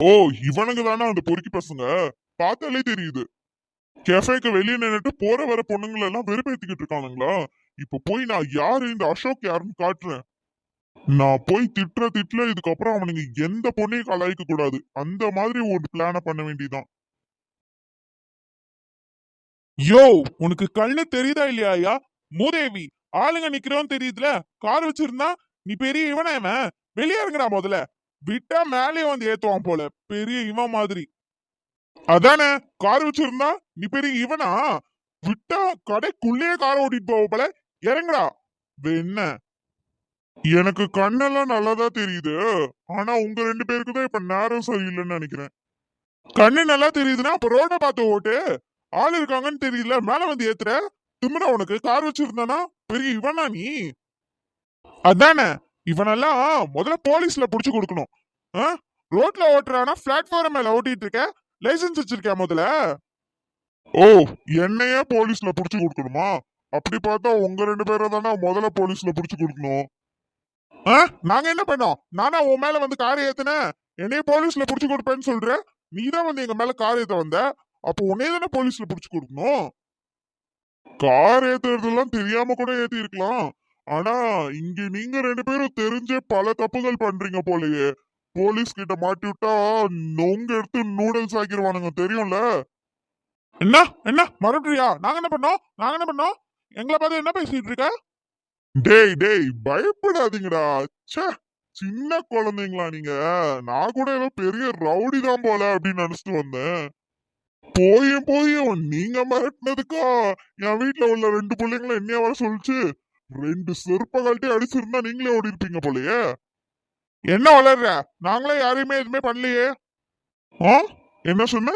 ஓ இவனுங்க தானே அந்த பொறுக்கி பசங்க? பார்த்தாலே தெரியுது. கெஃபேக்கு வெளியே நின்னுட்டு போற வர பொண்ணுங்களை எல்லாம் வெறுப்பேத்திக்கிட்டு இருக்கானுங்களா? இப்ப போய் நான் யாரு? இந்த அசோக் யாருன்னு காட்டுறேன். நான் போய் திட்டுற திட்டுல இதுக்கப்புறம் அவனுங்க எந்த பொண்ணையும் கலாய்க்க கூடாது. அந்த மாதிரி ஒரு பிளான பண்ண வேண்டியதான் யோ உனக்கு கண்ணு தெரியுதா இல்லையா ஐயா? மூதேவி ஆளுங்க நிக்கிறோன்னு தெரியுதுல? கார் வச்சிருந்தா நீ பெரிய இவனா இவன்? வெளியே இறங்குடா முதல்ல. விட்டா மேலே வந்து ஏத்துவான் போல. பெரிய இவன் மாதிரி. அதானே? கார் வச்சிருந்தா நீ பெரிய இவனா? விட்டா கடைக்குள்ளேயே கார் ஓட்டிட்டு போவ போல. இறங்குடா. என்ன? எனக்கு கண்ணெல்லாம் நல்லாதா தெரியுது. ஆனா உங்க ரெண்டு பேருக்கு தான் இப்ப நேரம் சரியில்லைன்னு நினைக்கிறேன். கண்ணு நல்லா தெரியுதுன்னா அப்ப ரோட பார்த்து ஓட்டு. ஆள் இருக்காங்கன்னு தெரியல. மேல வந்து ஏத்துற. திமுற உனக்கு. கார் வச்சிருந்தானா? பெரிய இவனா நீ? அதானே? இவனெல்லாம் முதல்ல போலீஸ்ல புடிச்சு கொடுக்கணும். ஆ? ரோட்ல ஓட்டுறானா? பிளாட்ஃபார்ம் மேல ஓட்டிட்டு இருக்க? லைசென்ஸ் வச்சிருக்கியா முதல்ல? ஓ என்னையே போலீஸ்ல புடிச்சு கொடுக்கணுமா? அப்படி பார்த்தா உங்க ரெண்டு பேரை தானே முதல்ல போலீஸ்ல புடிச்சு கொடுக்கணும். ஆ? நாங்க என்ன பண்ணோம்? நானா உன் மேல வந்து கார் ஏத்துனேன் என்னைய போலீஸ்ல புடிச்சு கொடுப்பேன்னு சொல்ற? நீ தான் வந்து எங்க மேல கார் ஏத்த வந்த? அப்போ உன்னே தானே போலீஸ்ல புடிச்சு கொடுக்கணும்? கார் ஏத்துறதெல்லாம் தெரியாம கூட ஏத்தி இருக்கலாம் ஆனா இங்க நீங்க ரெண்டு பேரும் தெரிஞ்சே பல தப்புகள் பண்றீங்க போலயே. போலீஸ் கிட்ட மாட்டி விட்டா நொங்க எடுத்து நூடுல்ஸ் ஆக்கிடுவானுங்க தெரியும்ல? என்ன? என்ன? மறுபடியா? நாங்க என்ன பண்ணோம்? நாங்க என்ன பண்ணோம்? எங்களை பார்த்து என்ன பேசிட்டு இருக்க? டேய் டேய் பயப்படாதீங்கடா. சே சின்ன குழந்தைங்களா நீங்க. நான் கூட ஏதோ பெரிய ரவுடி தான் போல அப்படின்னு நினைச்சிட்டு வந்தேன். போயும் போயும் நீங்க மிரட்டினதுக்கா? என் வீட்டுல உள்ள ரெண்டு பிள்ளைங்களும் என்னைய வர சொல்லிச்சு. ரெண்டு செருப்ப கழட்டி அடிச்சிருந்தா நீங்களே ஓடி இருப்பீங்க போலயே. என்ன வளர்ற? நாங்களே யாரையுமே எதுவுமே பண்ணலையே. ஆ? என்ன சொன்ன?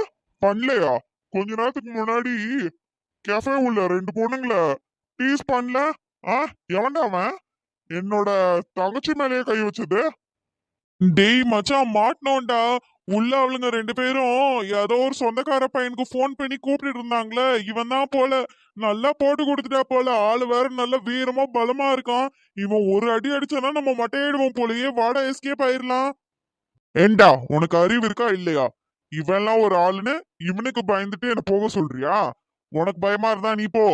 பண்ணலையா? கொஞ்ச நேரத்துக்கு முன்னாடி கெஃபே உள்ள ரெண்டு பொண்ணுங்கள டீஸ் பண்ணல. ஆ? எவன்டா அவன்? என்னோட தங்கச்சி மேலேயே கை வச்சது. டேய் மச்சான் மாட்டினோண்டா உள்ள அவளுங்க ரெண்டு பேரும் ஏதோ ஒரு சொந்தக்கார பையனுக்கு ஃபோன் பண்ணி கூப்பிட்டு இருந்தாங்களே. இவன் தான் போல. நல்லா போட்டு கொடுத்துட்டா போல. ஆளு வேற நல்ல வீரமா பலமா இருக்கான். இவன் ஒரு அடி அடிச்சானா நம்ம மட்டையிடுவோம் போலயே. வாடா எஸ்கேப் ஆயிரலாம். ஏண்டா உனக்கு அறிவு இருக்கா இல்லையா? இவன்லாம் ஒரு ஆளுன்னு இவனுக்கு பயந்துட்டு என்ன போக சொல்றியா? உனக்கு பயமா இருந்தா நீ போ.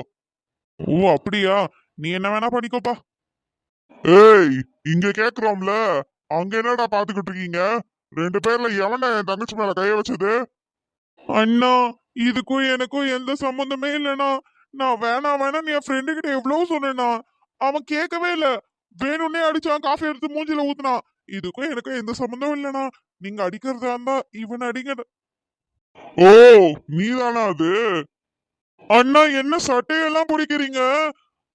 ஓ அப்படியா? நீ என்ன வேணா பண்ணிக்கோப்பா. ஏய் இங்க கேக்குறோம்ல. அங்க என்னடா பாத்துக்கிட்டு இருக்கீங்க? ரெண்டு பேர்ல எவன்டா என் தங்கச்சி மேல கைய வச்சது? அண்ணா இதுக்கும் எனக்கும் எந்த சம்பந்தமே இல்லைண்ணா. நான் வேணாம் வேணாம் என் ஃப்ரெண்டு கிட்ட எவ்வளவு சொன்னேன்னா அவன் கேட்கவே இல்ல. வேணும்னே அடிச்சான் காஃபி எடுத்து மூஞ்சில ஊத்துனான் இதுக்கும் எனக்கும் எந்த சம்பந்தமும் இல்லைண்ணா. நீங்க அடிக்கிறதா இருந்தா இவன் அடிங்க ஓ நீதானா அது? அண்ணா என்ன சட்டையெல்லாம் பிடிக்கிறீங்க?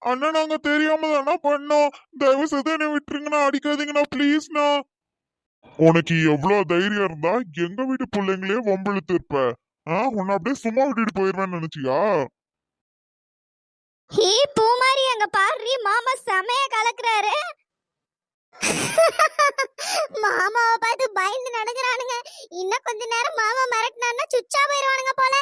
அண்ணா நாங்க தெரியாம தானே பண்ணோம். தயவு செய்து என்னை விட்டுருங்கண்ணா. அடிக்காதீங்கண்ணா ப்ளீஸ்ண்ணா உனக்கு எவ்வளவு தைரியம் இருந்தா எங்க வீட்டு பிள்ளைங்களே வம்பிழுத்து இருப்ப உன்னை அப்படியே சும்மா விட்டுட்டு போயிருவேன்னு நினைச்சியா? ஹே பூமாரி அங்க பாரு மாமா செமைய கலக்குறாரு. மாமாவை பார்த்து பயந்து நடக்கிறானுங்க. இன்னும் கொஞ்ச நேரம் மாமா மிரட்டினான்னா சுச்சா போயிருவானுங்க போல.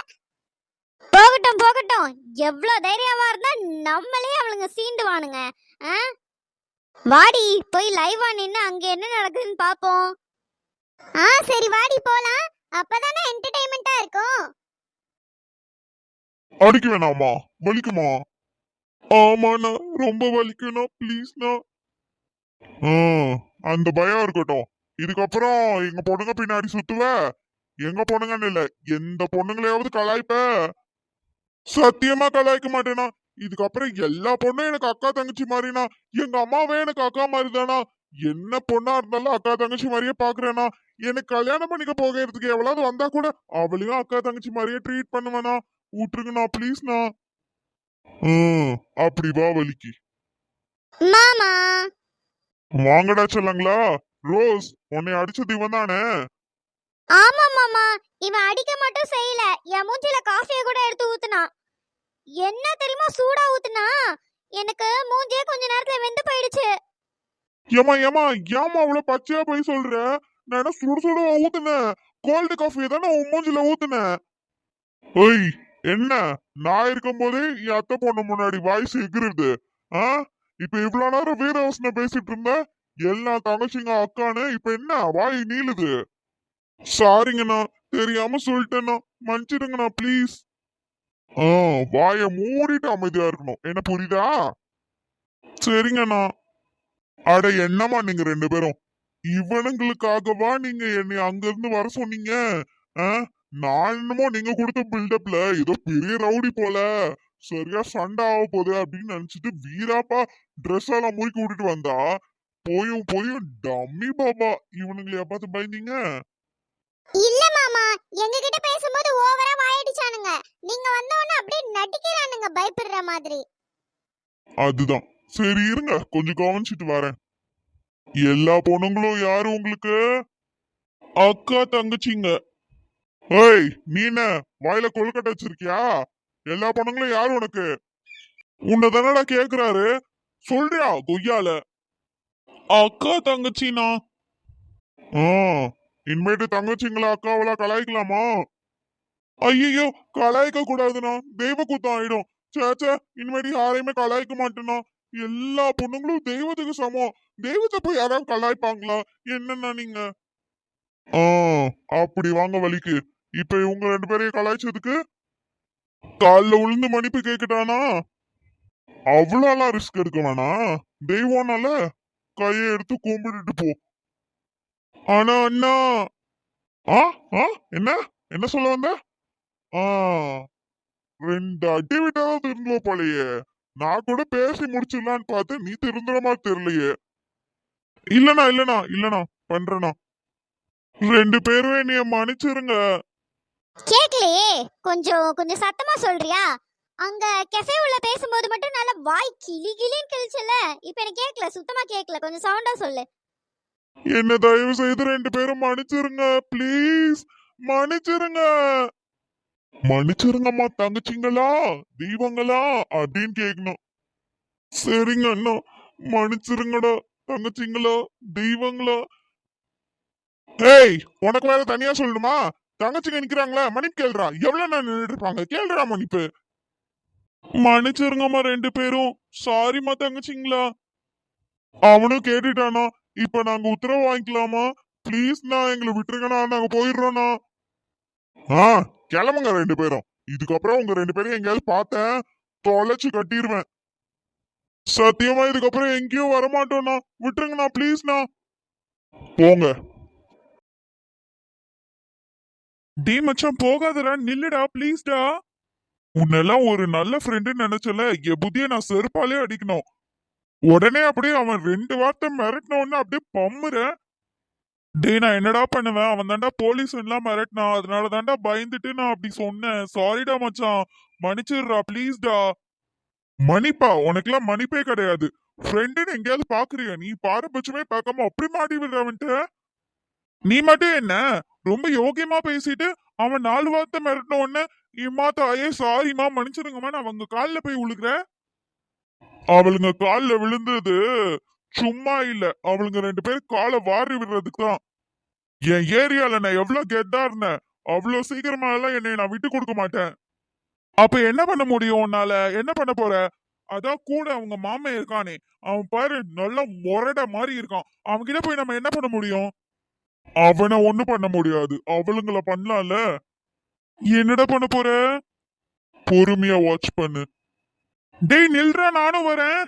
போகட்டும் போகட்டும். எவ்வளவு தைரியமா இருந்தா நம்மளே அவளுங்க சீண்டுவானுங்க. ஆஹ் வாடி போய் லைவா நின்னு அங்க என்ன நடக்குதுன்னு பாப்போம். ஆ சரி வாடி போலாம். அப்பதானே என்டர்டைன்மெண்டா இருக்கும். அடிக்க வேணாமா? வலிக்குமா? ஆமாண்ணா ரொம்ப வலிக்குண்ணா ப்ளீஸ்ண்ணா அந்த பயம் இருக்கட்டும். இதுக்கப்புறம் எங்க பொண்ணுங்க பின்னாடி சுத்துவ? எங்க பொண்ணுங்கன்னு இல்ல எந்த பொண்ணுங்களையாவது கலாய்ப்ப? சத்தியமா கலாய்க்க மாட்டேனா இதுக்கப்புறம் எல்லா பொண்ணும் எனக்கு அக்கா தங்கச்சி மாதிரினா எங்க அம்மாவே எனக்கு அக்கா மாதிரி தானா என்ன பொண்ணா இருந்தாலும் அக்கா தங்கச்சி மாதிரியே பாக்குறேனா எனக்கு கல்யாணம் பண்ணிக்க போகிறதுக்கு எவ்வளவு வந்தா கூட அவளையும் அக்கா தங்கச்சி மாதிரியே ட்ரீட் பண்ணுவேனா விட்டுருங்கண்ணா ப்ளீஸ்ண்ணா அப்படி வா வலிக்கு. மாமா. வாங்கடா செல்லங்களா. ரோஸ் உன்னை அடிச்சது இவன் தானே? ஆமா மாமா. இவன் அடிக்க மட்டும் செய்யல. என் மூஞ்சில காஃபிய கூட எடுத்து ஊத்துனா என்ன தெரியுமா சூடா ஊத்துனா? எனக்கு மூஞ்சியே கொஞ்ச நேரத்துல வெந்து போயிடுச்சு. ஏமா ஏமா ஏமா அவ்வளவு பச்சையா போய் சொல்ற? நான் என்ன சுடு சுட ஊத்துனேன் கோல்டு காஃபி தானே உன் மூஞ்சில ஊத்துனேன் ஓய் என்ன? நான் இருக்கும் போதே என் அத்தை பொண்ணு முன்னாடி வாய்ஸ் எகிருது. ஆ? இப்ப இவ்வளவு நேரம் வீரவசன பேசிட்டு இருந்த? எல்லா தங்கச்சிங்க அக்கான்னு இப்ப என்ன? வாய் நீளுது. சாரிங்கண்ணா தெரியாம சொல்லிட்டேண்ணா. மன்னிச்சிடுங்கண்ணா ப்ளீஸ் வாய மூடிட்டு அமைதியா இருக்கணும். என்ன புரியுதா? சரிங்கண்ணா. அட என்னம்மா நீங்க ரெண்டு பேரும்? இவனுங்களுக்காகவா நீங்க என்னை அங்க இருந்து வர சொன்னீங்க? ஆ? நான் என்னமோ நீங்க கொடுத்த பில்டப்ல ஏதோ பெரிய ரவுடி போல. சரியா சண்டை ஆக போகுது அப்படின்னு நினைச்சிட்டு வீராப்பா ட்ரெஸ் எல்லாம் முறுக்கி விட்டுட்டு வந்தா போயும் போயும் டம்மி பாபா இவனுங்களையா பார்த்து பயந்தீங்க? இல்ல மாமா எங்க கிட்ட பேசும்போது ஓவரா வாயடிச்சானுங்க. நீங்க வந்த உடனே அப்படியே நடிக்கிறானுங்க பயப்படுற மாதிரி. அதுதான். சரி இருங்க. கொஞ்சம் கவனிச்சிட்டு வரேன். எல்லா பொண்ணுங்களும் யாரு உங்களுக்கு? அக்கா தங்கச்சிங்க. ஏய் நீ என்ன வாயில கொழுக்கட்டை வச்சிருக்கியா? எல்லா பொண்ணுங்களும் யாரு உனக்கு? உன்னை தானடா கேக்குறாரு? சொல்றியா கொய்யால? அக்கா தங்கச்சினா? ஆ. இனிமேட்டு தங்கச்சிங்களா அக்காவெல்லாம் கலாய்க்கலாமா? ஐயோ கலாய்க்க கூடாதுண்ணா. தெய்வ குத்தம் ஆயிடும் சேச்சே இனிமேட்டு யாரையுமே கலாய்க்க மாட்டேனா எல்லா பொண்ணுங்களும் தெய்வத்துக்கு சமம். தெய்வத்தை போய் யாராவது கலாய்ப்பாங்களா? என்னன்னா நீங்க? ஆ அப்படி வாங்க வலிக்கு இப்ப இவங்க ரெண்டு பேரையும் கலாய்ச்சதுக்கு? காலில் உளுந்து மன்னிப்பு கேக்குட்டானா அவ்வளோலாம் ரிஸ்க் எடுக்க வேணாம். தெய்வம்னால கையை எடுத்து கும்பிட்டுட்டு போ. ஆனா அண்ணா. ஆ ஆ என்ன? என்ன சொல்ல வந்த? ஆ ரெண்டு அடி விட்டாதான் திருந்துவ போலயே. நான் கூட பேசி முடிச்சிடலான்னு பார்த்தேன். நீ திருந்துற மாதிரி தெரியலையே. இல்லனா இல்லனா இல்லனா பண்றனா ரெண்டு பேரும் என்னைய மன்னிச்சிருங்க. கேக்கலையே. கொஞ்சம் கொஞ்சம் சத்தமா சொல்றியா? அங்க கெஃபே உள்ள பேசும்போது மட்டும் நல்ல வாய் கிளி கிளின்னு கிழிச்சல இப்ப எனக்கு கேக்கல? சுத்தமா கேக்கல. கொஞ்சம் சவுண்டா சொல்லு. என்ன தயவு செய்து ரெண்டு பேரும் மன்னிச்சிருங்க ப்ளீஸ் மன்னிச்சிருங்க. மன்னிச்சிருங்கம்மா தங்கச்சிங்களா? தெய்வங்களா? அப்படின்னு கேட்கணும் சரிங்க அண்ணா. மன்னிச்சிருங்கடா தங்கச்சிங்களா? தெய்வங்களா? ஏய் உனக்கு வேற தனியா சொல்லணுமா? தங்கச்சிங்க நிக்கிறாங்களா மன்னிப்பு கேள்றா எவ்வளவு நான் நின்றுட்டு இருப்பாங்க கேள்றா மன்னிப்பு. மன்னிச்சிருங்கம்மா ரெண்டு பேரும். சாரிம்மா தங்கச்சிங்களா? அவனும் கேட்டுட்டானா? இப்ப நாங்க உத்தரவு வாங்கிக்கலாமா? ப்ளீஸ்ண்ணா எங்களை விட்டுருங்கண்ணா நாங்க போயிடுறோண்ணா ஆ கிளம்புங்க ரெண்டு பேரும். இதுக்கப்புறம் உங்க ரெண்டு பேரும் எங்கேயாவது பார்த்தேன் தொலைச்சு கட்டிடுவேன் சத்தியமா இதுக்கப்புறம் எங்கேயும் வரமாட்டோம்ண்ணா. விட்டுருங்கண்ணா ப்ளீஸ்ண்ணா போங்க. டே மச்சான் போகாதடா நில்லுடா ப்ளீஸ்டா உன்னெல்லாம் ஒரு நல்ல ஃப்ரெண்டு நினைச்சல என் புத்திய நான் செருப்பாலே அடிக்கணும். உடனே அப்படியே அவன் ரெண்டு வார்த்தை மிரட்டின உடனே அப்படியே பம்முறேன் டேய் நான் என்னடா பண்ணுவேன்? அவன் தாண்டா போலீஸ் எல்லாம் மிரட்டினான் அதனால தாண்டா பயந்துட்டு நான் அப்படி சொன்னேன். சாரிடா மச்சான். மன்னிச்சிடுறா ப்ளீஸ்டா மன்னிப்பா உனக்குலாம் மன்னிப்பே கிடையாது. ஃப்ரெண்டுன்னு எங்கேயாவது பாக்குறியா? நீ பாரபட்சமே பார்க்காம அப்படி மாட்டி விடுறவன்ட்டு நீ மட்டும் என்ன? ரொம்ப யோகியமா பேசிட்டு அவன் நாலு வார்த்தை மிரட்டின உடனே இம்மா தாயே சாரிம்மா மன்னிச்சிருங்கம்மா நான் அவங்க காலில் போய் விழுகிறேன் அவளுங்க காலில் விழுந்தது. சும்மா இல்ல. அவளுங்க ரெண்டு பேரும் காலை வாரி விடுறதுக்கு தான். என் ஏரியால நான் எவ்வளவு கெத்தா இருந்தேன். அவ்வளவு சீக்கிரமா எல்லாம் என்னை நான் விட்டு கொடுக்க மாட்டேன். அப்ப என்ன பண்ண முடியும் உன்னால? என்ன பண்ண போற? அதான் கூட அவங்க மாமன் இருக்கானே. அவன் பாரு நல்ல முரட மாதிரி இருக்கான். அவன்கிட்ட போய் நம்ம என்ன பண்ண முடியும்? அவனை ஒண்ணும் பண்ண முடியாது. அவளுங்கள பண்ணலாம்ல. என்னடா பண்ண போற? பொறுமையா வாட்ச் பண்ணு. டேய் நில்ற நானும் வரேன்.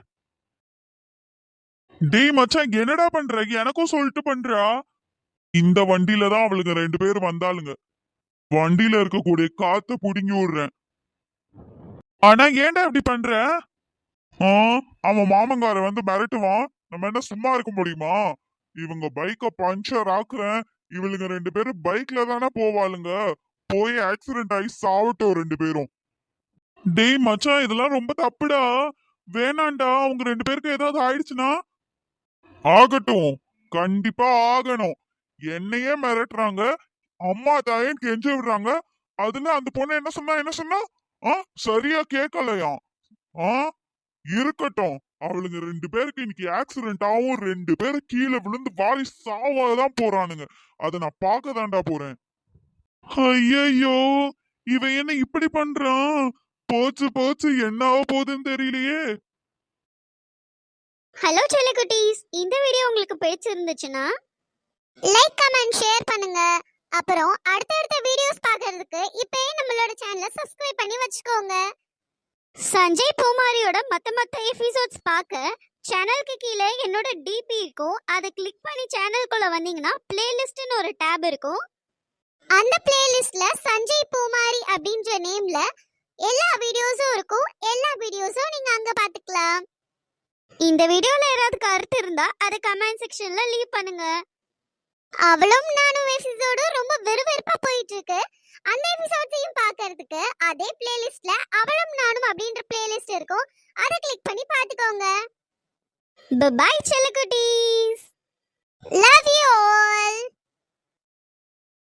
டேய் மச்சான் என்னடா பண்ற? எனக்கும் சொல்லிட்டு பண்றா இந்த வண்டியில தான் அவளுங்க ரெண்டு பேரும் வந்தாளுங்க. வண்டியில இருக்கக்கூடிய காத்த புடுங்கி விடுறேன் ஆனா ஏன்டா இப்படி பண்ற? ஆ அவன் மாமங்கார வந்து மிரட்டுவான். நம்ம என்ன சும்மா இருக்க முடியுமா? இவங்க பைக்க பஞ்சர் ஆக்குறேன். இவளுங்க ரெண்டு பேரும் பைக்ல தானே போவாளுங்க. போய் ஆக்சிடென்ட் ஆகி சாவட்டும் ரெண்டு பேரும். டேய் மச்சான் இதெல்லாம் ரொம்ப தப்புடா. வேணாண்டா அவங்க ரெண்டு பேருக்கு ஏதாவது ஆயிடுச்சுன்னா? ஆகட்டும். கண்டிப்பா ஆகணும். என்னையே மிரட்டுறாங்க. அம்மா தாயன் கெஞ்சி விடுறாங்க. அதுல அந்த பொண்ணு என்ன சொன்னா என்ன சொன்னா? ஆ சரியா கேட்கலையா ஆ இருக்கட்டும். அவளுங்க ரெண்டு பேருக்கு இன்னைக்கு ஆக்சிடென்ட் ஆகும் ரெண்டு பேரும் கீழே விழுந்து வாரி தான் போறானுங்க. அதை நான் பார்க்க தாண்டா போறேன். ஐயையோ இவன் என்ன இப்படி பண்றான்? போச்சு போச்சு. என்ன ஆக போகுதுன்னு தெரியலையே. ஹலோ செல்லக்குட்டீஸ் இந்த வீடியோ உங்களுக்கு பிடிச்சிருந்துச்சுன்னா லைக் கமெண்ட் ஷேர் பண்ணுங்க. அப்புறம் அடுத்தடுத்த வீடியோஸ் பார்க்கறதுக்கு இப்பயே நம்மளோட சேனலை சப்ஸ்கிரைப் பண்ணி வச்சுக்கோங்க. சஞ்சய் பூமாரியோட மத்த மத்த எபிசோட்ஸ் பார்க்க சேனலுக்கு கீழே என்னோட டிபி இருக்கும். அதை கிளிக் பண்ணி சேனலுக்குள்ள வந்தீங்கன்னா பிளேலிஸ்ட்னு ஒரு டேப் இருக்கும். அந்த பிளேலிஸ்ட்ல சஞ்சய் பூமாரி அப்படின்ற நேம்ல எல்லா வீடியோஸும் இருக்கும். எல்லா வீடியோஸும் நீங்க அங்க பாத்துக்கலாம். இந்த வீடியோல ஏதாவது கருத்து இருந்தா அதை கமெண்ட் செக்ஷன்ல லீவ் பண்ணுங்க. அவளும் நானும் எபிசோடு ரொம்ப வெறுவெறுப்பா போயிட்டு இருக்கு அந்த எபிசோட்ஸையும் பாக்குறதுக்கு அதே பிளேலிஸ்ட்ல அவளும் நானும் அப்படின்ற பிளேலிஸ்ட் இருக்கும். அதை கிளிக் பண்ணி பார்த்துக்கோங்க பாய் செல்லக்குட்டீஸ். Love you all